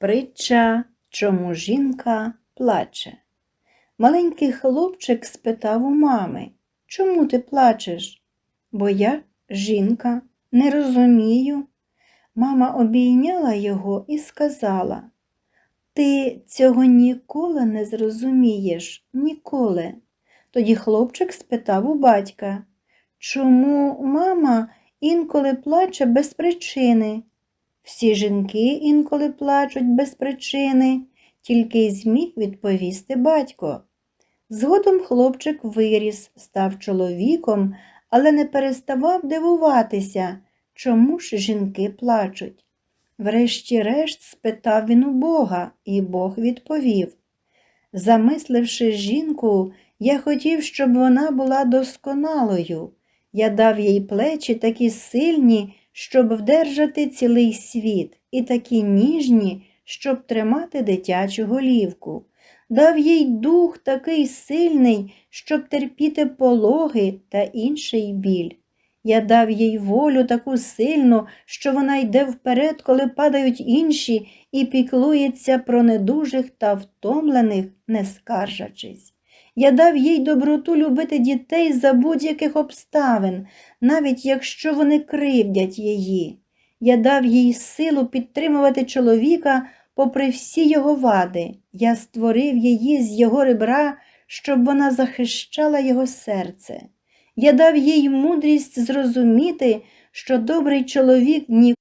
Притча, чому жінка плаче. Маленький хлопчик спитав у мами, чому ти плачеш? Бо я жінка, не розумію. Мама обійняла його і сказала, ти цього ніколи не зрозумієш, ніколи. Тоді хлопчик спитав у батька, чому мама інколи плаче без причини? Всі жінки інколи плачуть без причини, тільки й зміг відповісти батько. Згодом хлопчик виріс, став чоловіком, але не переставав дивуватися, чому ж жінки плачуть. Врешті-решт спитав він у Бога, і Бог відповів. Замисливши жінку, я хотів, щоб вона була досконалою. Я дав їй плечі такі сильні, щоб вдержати цілий світ, і такі ніжні, щоб тримати дитячу голівку. Дав їй дух такий сильний, щоб терпіти пологи та інший біль. Я дав їй волю таку сильну, що вона йде вперед, коли падають інші, і піклується про недужих та втомлених, не скаржачись. Я дав їй доброту любити дітей за будь-яких обставин, навіть якщо вони кривдять її. Я дав їй силу підтримувати чоловіка попри всі його вади. Я створив її з його ребра, щоб вона захищала його серце. Я дав їй мудрість зрозуміти, що добрий чоловік ні...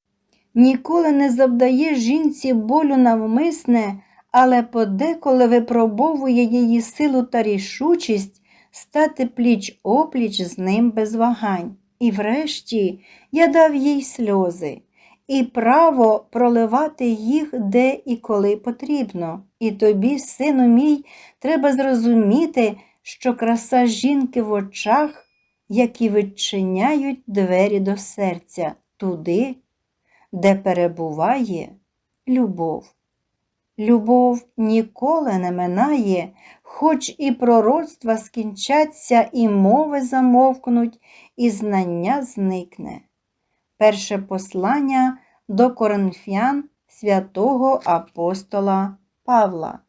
ніколи не завдає жінці болю навмисне, але подеколи випробовує її силу та рішучість стати пліч опліч з ним без вагань. І врешті я дав їй сльози і право проливати їх де і коли потрібно. І тобі, сину мій, треба зрозуміти, що краса жінки в очах, які відчиняють двері до серця туди, де перебуває любов. Любов ніколи не минає, хоч і пророцтва скінчаться, і мови замовкнуть, і знання зникне. Перше послання до коринфян святого апостола Павла.